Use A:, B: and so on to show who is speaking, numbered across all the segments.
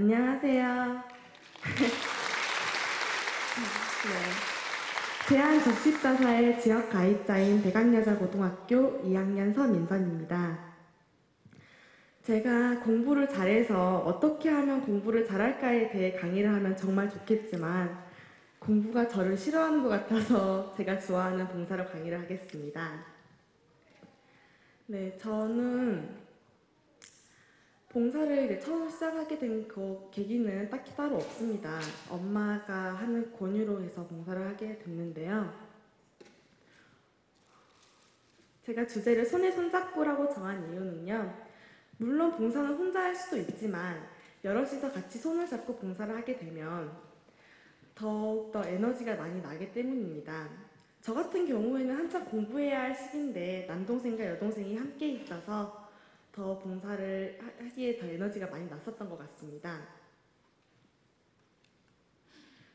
A: 안녕하세요. 네. 대한적십자사의 지역 가입자인 대강여자고등학교 2학년 서민선입니다. 제가 공부를 잘해서 어떻게 하면 공부를 잘할까에 대해 강의를 하면 정말 좋겠지만 공부가 저를 싫어하는 것 같아서 제가 좋아하는 봉사로 강의를 하겠습니다. 네, 저는 봉사를 이제 처음 시작하게 된 그 계기는 딱히 따로 없습니다. 엄마가 하는 권유로 해서 봉사를 하게 됐는데요. 제가 주제를 손에 손잡고라고 정한 이유는요. 물론 봉사는 혼자 할 수도 있지만 여럿이서 같이 손을 잡고 봉사를 하게 되면 더욱더 에너지가 많이 나기 때문입니다. 저 같은 경우에는 한참 공부해야 할 시기인데 남동생과 여동생이 함께 있어서 더 봉사를 하- 하기에 더 에너지가 많이 났었던 것 같습니다.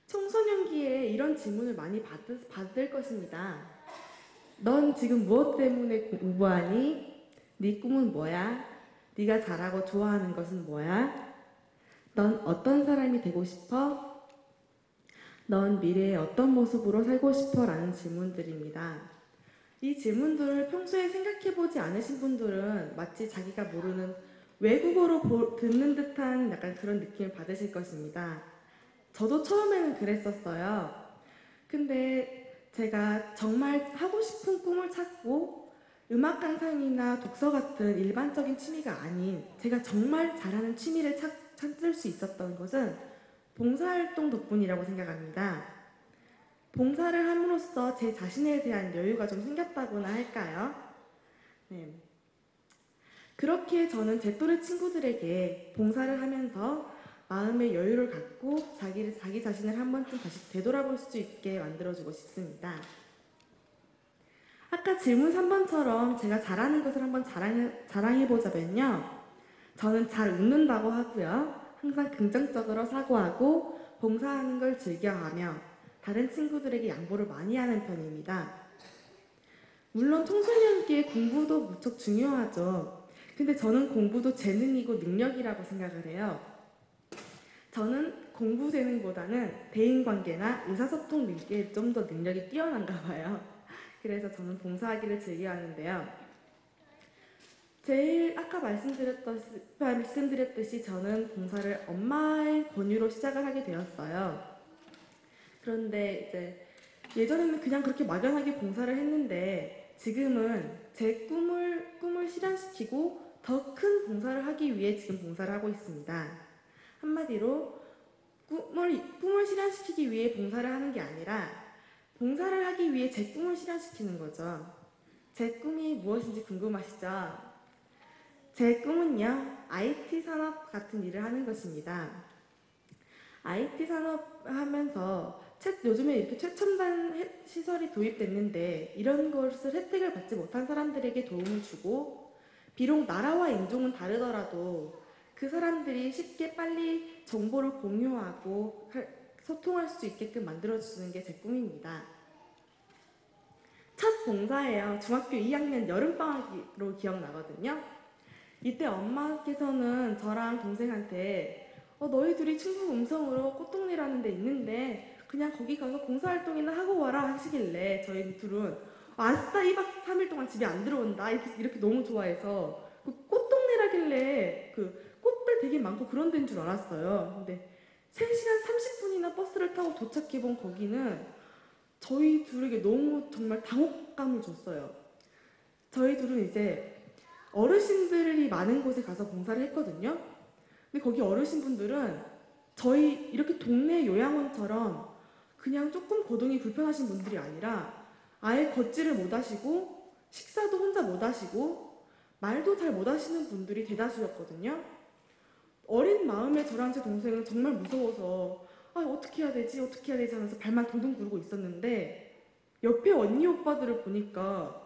A: 청소년기에 이런 질문을 많이 받을, 받을 것입니다. 넌 지금 무엇 때문에 공부하니? 네 꿈은 뭐야? 네가 잘하고 좋아하는 것은 뭐야? 넌 어떤 사람이 되고 싶어? 넌 미래에 어떤 모습으로 살고 싶어? 라는 질문들입니다. 이 질문들을 평소에 생각해보지 않으신 분들은 마치 자기가 모르는 외국어로 보- 듣는 듯한 약간 그런 느낌을 받으실 것입니다. 저도 처음에는 그랬었어요. 근데 제가 정말 하고 싶은 꿈을 찾고 음악 감상이나 독서 같은 일반적인 취미가 아닌 제가 정말 잘하는 취미를 찾, 찾을 수 있었던 것은 봉사활동 덕분이라고 생각합니다. 봉사를 함으로써 제 자신에 대한 여유가 좀 생겼다고나 할까요? 네. 그렇게 저는 제 또래 친구들에게 봉사를 하면서 마음의 여유를 갖고 자기를, 자기 자신을 한 번쯤 다시 되돌아볼 수 있게 만들어주고 싶습니다. 아까 질문 3번처럼 제가 잘하는 것을 한번 자랑해, 자랑해보자면요. 저는 잘 웃는다고 하고요. 항상 긍정적으로 사고하고 봉사하는 걸 즐겨하며 다른 친구들에게 양보를 많이 하는 편입니다. 물론 청소년기에 공부도 무척 중요하죠. 근데 저는 공부도 재능이고 능력이라고 생각을 해요. 저는 공부 재능보다는 대인관계나 의사소통 능력에 좀 더 능력이 뛰어난가 봐요. 그래서 저는 봉사하기를 즐겨하는데요. 제일 아까 말씀드렸듯이, 말씀드렸듯이 저는 봉사를 엄마의 권유로 시작을 하게 되었어요. 그런데 이제 예전에는 그냥 그렇게 막연하게 봉사를 했는데 지금은 제 꿈을 꿈을 실현시키고 더 큰 봉사를 하기 위해 지금 봉사를 하고 있습니다. 한마디로 꿈을 꿈을 실현시키기 위해 봉사를 하는 게 아니라 봉사를 하기 위해 제 꿈을 실현시키는 거죠. 제 꿈이 무엇인지 궁금하시죠? 제 꿈은요, IT 산업 같은 일을 하는 것입니다. IT 산업 하면서 최- 요즘에 이렇게 최첨단 해- 시설이 도입됐는데 이런 것을 혜택을 받지 못한 사람들에게 도움을 주고 비록 나라와 인종은 다르더라도 그 사람들이 쉽게 빨리 정보를 공유하고 할- 소통할 수 있게끔 만들어주는 게 제 꿈입니다. 첫 봉사예요. 중학교 2학년 여름방학으로 기억나거든요. 이때 엄마께서는 저랑 동생한테 어, 너희 둘이 충북 음성으로 꽃동네라는 데 있는데 그냥 거기 가서 봉사활동이나 하고 와라 하시길래 저희 둘은 아싸 2박 3일 동안 집에 안 들어온다 이렇게, 이렇게 너무 좋아해서 그 꽃동네라길래 그 꽃들 되게 많고 그런 데인 줄 알았어요. 근데 3시간 30분이나 버스를 타고 도착해본 거기는 저희 둘에게 너무 정말 당혹감을 줬어요. 저희 둘은 이제 어르신들이 많은 곳에 가서 봉사를 했거든요. 근데 거기 어르신분들은 저희 이렇게 동네 요양원처럼 그냥 조금 거동이 불편하신 분들이 아니라 아예 걷지를 못 하시고 식사도 혼자 못 하시고 말도 잘 못 하시는 분들이 대다수였거든요. 어린 마음에 저랑 제 동생은 정말 무서워서 아 어떻게 해야 되지 어떻게 해야 되지 하면서 발만 동동 구르고 있었는데 옆에 언니 오빠들을 보니까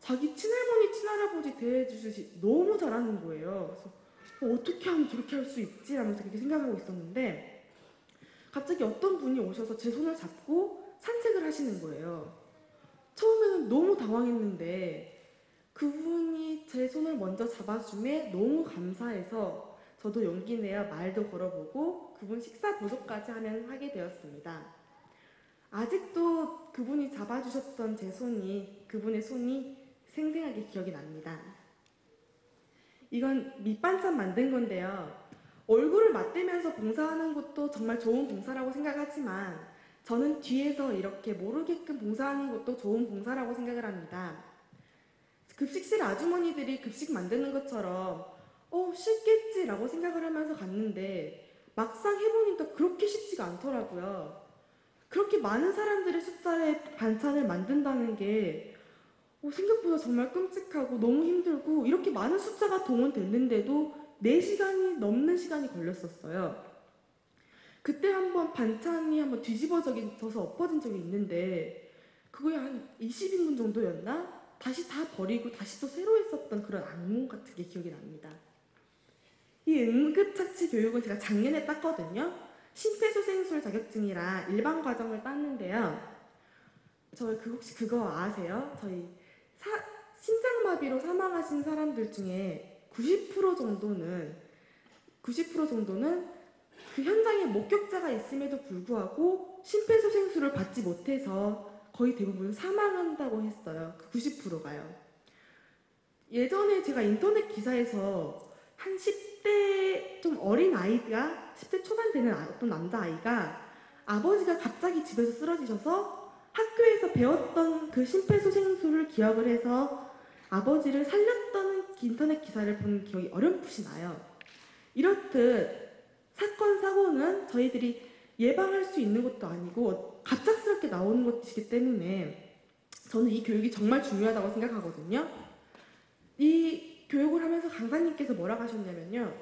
A: 자기 친할머니 친할아버지 대해주듯이 너무 잘하는 거예요. 그래서 어, 어떻게 하면 저렇게 할 수 있지 하면서 그렇게 생각하고 있었는데 갑자기 어떤 분이 오셔서 제 손을 잡고 산책을 하시는 거예요. 처음에는 너무 당황했는데 그분이 제 손을 먼저 잡아줌에 너무 감사해서 저도 용기 내어 말도 걸어보고 그분 식사 보조까지 하면 하게 되었습니다. 아직도 그분이 잡아주셨던 제 손이 그분의 손이 생생하게 기억이 납니다. 이건 밑반찬 만든 건데요. 얼굴을 맞대면서 봉사하는 것도 정말 좋은 봉사라고 생각하지만 저는 뒤에서 이렇게 모르게끔 봉사하는 것도 좋은 봉사라고 생각을 합니다. 급식실 아주머니들이 급식 만드는 것처럼 어 쉽겠지라고 생각을 하면서 갔는데 막상 해보니까 그렇게 쉽지가 않더라고요. 그렇게 많은 사람들의 숫자의 반찬을 만든다는 게 어, 생각보다 정말 끔찍하고 너무 힘들고 이렇게 많은 숫자가 동원됐는데도 4시간이 넘는 시간이 걸렸었어요. 그때 한번 반찬이 한번 뒤집어져서 엎어진 적이 있는데 그거에 한 20인분 정도였나? 다시 다 버리고 다시 또 새로 했었던 그런 악몽 같은 게 기억이 납니다. 이 응급처치 교육은 제가 작년에 땄거든요. 심폐소생술 자격증이라 일반 과정을 땄는데요. 저희 그 혹시 그거 아세요? 저희 사, 심장마비로 사망하신 사람들 중에 90% 정도는 90% 정도는 그 현장에 목격자가 있음에도 불구하고 심폐소생술을 받지 못해서 거의 대부분 사망한다고 했어요. 그 90%가요. 예전에 제가 인터넷 기사에서 한 10대 좀 어린 아이가 10대 초반 되는 아- 어떤 남자아이가 아버지가 갑자기 집에서 쓰러지셔서 학교에서 배웠던 그 심폐소생술을 기억을 해서 아버지를 살렸다는 인터넷 기사를 본 기억이 어렴풋이 나요. 이렇듯 사건, 사고는 저희들이 예방할 수 있는 것도 아니고 갑작스럽게 나오는 것이기 때문에 저는 이 교육이 정말 중요하다고 생각하거든요. 이 교육을 하면서 강사님께서 뭐라고 하셨냐면요.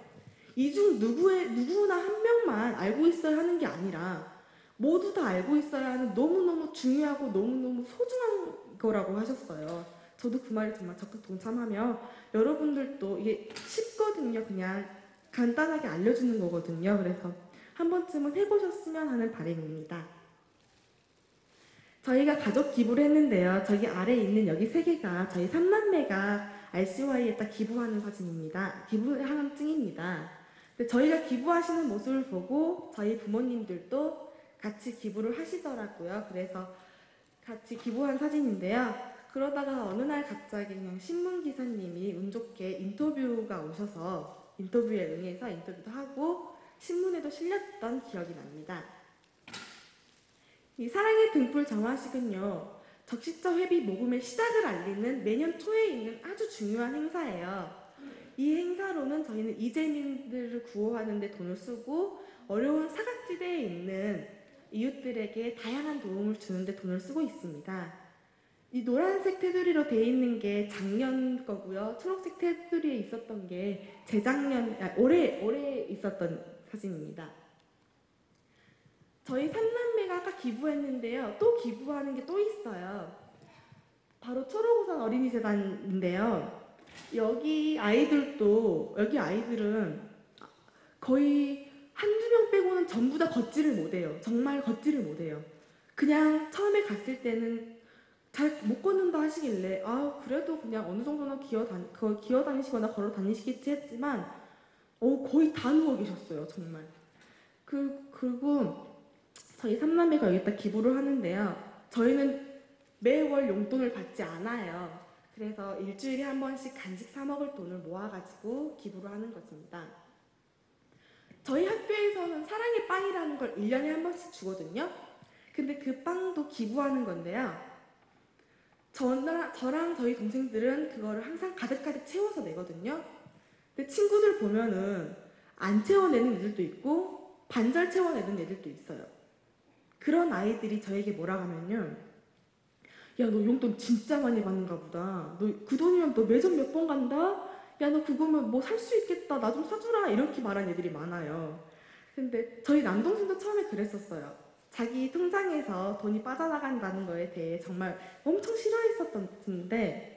A: 이 중 누구의, 누구나 한 명만 알고 있어야 하는 게 아니라 모두 다 알고 있어야 하는 너무너무 중요하고 너무너무 소중한 거라고 하셨어요. 저도 그 말에 정말 적극 동참하며 여러분들도 이게 쉽거든요. 그냥 간단하게 알려주는 거거든요. 그래서 한 번쯤은 해보셨으면 하는 바람입니다. 저희가 가족 기부를 했는데요. 저기 아래에 있는 여기 세 개가 저희 삼남매가 RCY에 딱 기부하는 사진입니다. 기부 항암증입니다. 근데 저희가 기부하시는 모습을 보고 저희 부모님들도 같이 기부를 하시더라고요. 그래서 같이 기부한 사진인데요. 그러다가 어느 날 갑자기 그냥 신문 기사님이 운 좋게 인터뷰가 오셔서 인터뷰에 응해서 인터뷰도 하고 신문에도 실렸던 기억이 납니다. 이 사랑의 등불 정화식은요. 적시자 회비 모금의 시작을 알리는 매년 초에 있는 아주 중요한 행사예요. 이 행사로는 저희는 이재민들을 구호하는 데 돈을 쓰고 어려운 사각지대에 있는 이웃들에게 다양한 도움을 주는데 돈을 쓰고 있습니다. 이 노란색 테두리로 돼 있는 게 작년 거고요. 초록색 테두리에 있었던 게 재작년, 아, 올해 올해 있었던 사진입니다. 저희 삼남매가 아까 기부했는데요. 또 기부하는 게 또 있어요. 바로 초록우산 어린이재단인데요. 여기 아이들도 여기 아이들은 거의 한두 명 빼고는 전부 다 걷지를 못해요. 정말 걷지를 못해요. 그냥 처음에 갔을 때는 잘 못 걷는다 하시길래 아 그래도 그냥 어느 정도는 기어 다 기어 다니시거나 걸어 다니시겠지 했지만 어 거의 다 누워 계셨어요 정말. 그 그리고 저희 삼남매가 여기다 기부를 하는데요. 저희는 매월 용돈을 받지 않아요. 그래서 일주일에 한 번씩 간식 사 먹을 돈을 모아가지고 기부를 하는 것입니다. 저희 학교에서는 사랑의 빵이라는 걸 1년에 한 번씩 주거든요. 근데 그 빵도 기부하는 건데요. 저랑, 저랑 저희 동생들은 그거를 항상 가득가득 채워서 내거든요. 근데 친구들 보면은 안 채워내는 애들도 있고 반절 채워내는 애들도 있어요. 그런 아이들이 저에게 뭐라 하면요. 야, 너 용돈 진짜 많이 받는가 보다. 너 그 돈이면 너 매점 몇 번 간다? 야, 너 그거면 뭐 살 수 있겠다. 나 좀 사주라. 이렇게 말하는 애들이 많아요. 근데 저희 남동생도 처음에 그랬었어요. 자기 통장에서 돈이 빠져나간다는 거에 대해 정말 엄청 싫어했었던데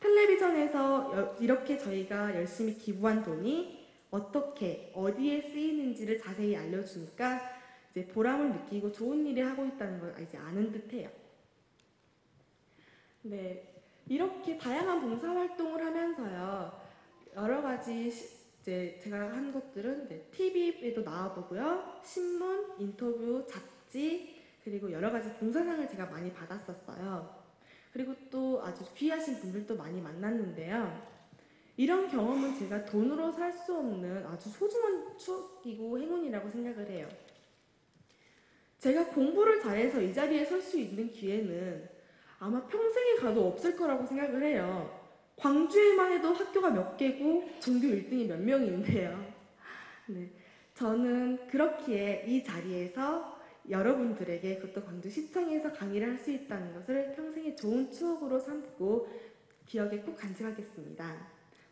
A: 텔레비전에서 여- 이렇게 저희가 열심히 기부한 돈이 어떻게 어디에 쓰이는지를 자세히 알려주니까 이제 보람을 느끼고 좋은 일을 하고 있다는 걸 이제 아는 듯해요. 네, 이렇게 다양한 봉사 활동을 하면서요 여러 가지 시- 이제 제가 한 것들은 네, TV에도 나와보고요. 신문, 인터뷰, 잡지, 그리고 여러 가지 봉사상을 제가 많이 받았었어요. 그리고 또 아주 귀하신 분들도 많이 만났는데요. 이런 경험은 제가 돈으로 살 수 없는 아주 소중한 추억이고 행운이라고 생각을 해요. 제가 공부를 잘해서 이 자리에 설 수 있는 기회는 아마 평생에 가도 없을 거라고 생각을 해요. 광주에만 해도 학교가 몇 개고 전교 1등이 몇 명인데요. 네, 저는 그렇기에 이 자리에서 여러분들에게 그것도 광주 시청에서 강의를 할 수 있다는 것을 평생의 좋은 추억으로 삼고 기억에 꼭 간직하겠습니다.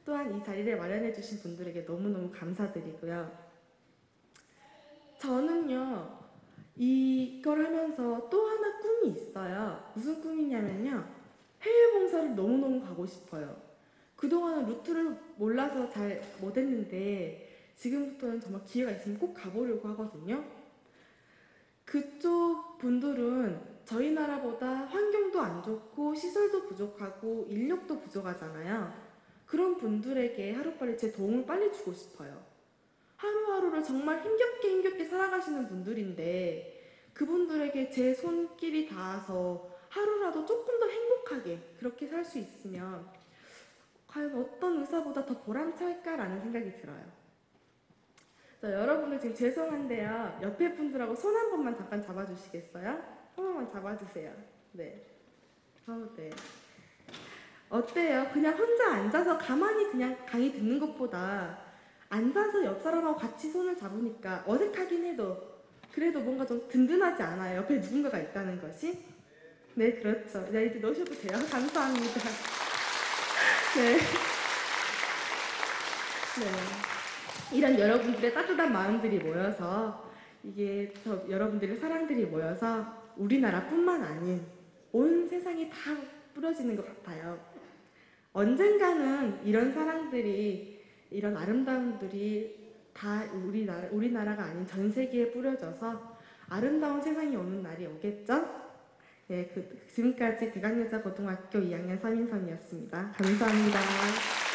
A: 또한 이 자리를 마련해 주신 분들에게 너무너무 감사드리고요. 저는요, 이걸 하면서 또 하나 꿈이 있어요. 무슨 꿈이냐면요. 해외 봉사를 너무너무 가고 싶어요. 그동안은 루트를 몰라서 잘 못했는데 지금부터는 정말 기회가 있으면 꼭 가보려고 하거든요. 그쪽 분들은 저희 나라보다 환경도 안 좋고 시설도 부족하고 인력도 부족하잖아요. 그런 분들에게 하루빨리 제 도움을 빨리 주고 싶어요. 하루하루를 정말 힘겹게 힘겹게 살아가시는 분들인데 그분들에게 제 손길이 닿아서 하루라도 조금 더 행복하게 그렇게 살 수 있으면 과연 어떤 의사보다 더 보람찰까라는 생각이 들어요. 자, 여러분들 지금 죄송한데요. 옆에 분들하고 손 한 번만 잠깐 잡아주시겠어요? 한 번만 잡아주세요. 네. 어, 네. 어때요? 그냥 혼자 앉아서 가만히 그냥 강의 듣는 것보다 앉아서 옆 사람하고 같이 손을 잡으니까 어색하긴 해도 그래도 뭔가 좀 든든하지 않아요? 옆에 누군가가 있다는 것이? 네, 그렇죠. 네, 이제 넣으셔도 돼요. 감사합니다. 네. 네. 이런 여러분들의 따뜻한 마음들이 모여서 이게 저 여러분들의 사랑들이 모여서 우리나라뿐만 아닌 온 세상이 다 뿌려지는 것 같아요. 언젠가는 이런 사랑들이 이런 아름다움들이 다 우리나라 우리나라가 아닌 전 세계에 뿌려져서 아름다운 세상이 오는 날이 오겠죠? 네, 그, 지금까지 대강여자고등학교 2학년 서민선이었습니다. 감사합니다.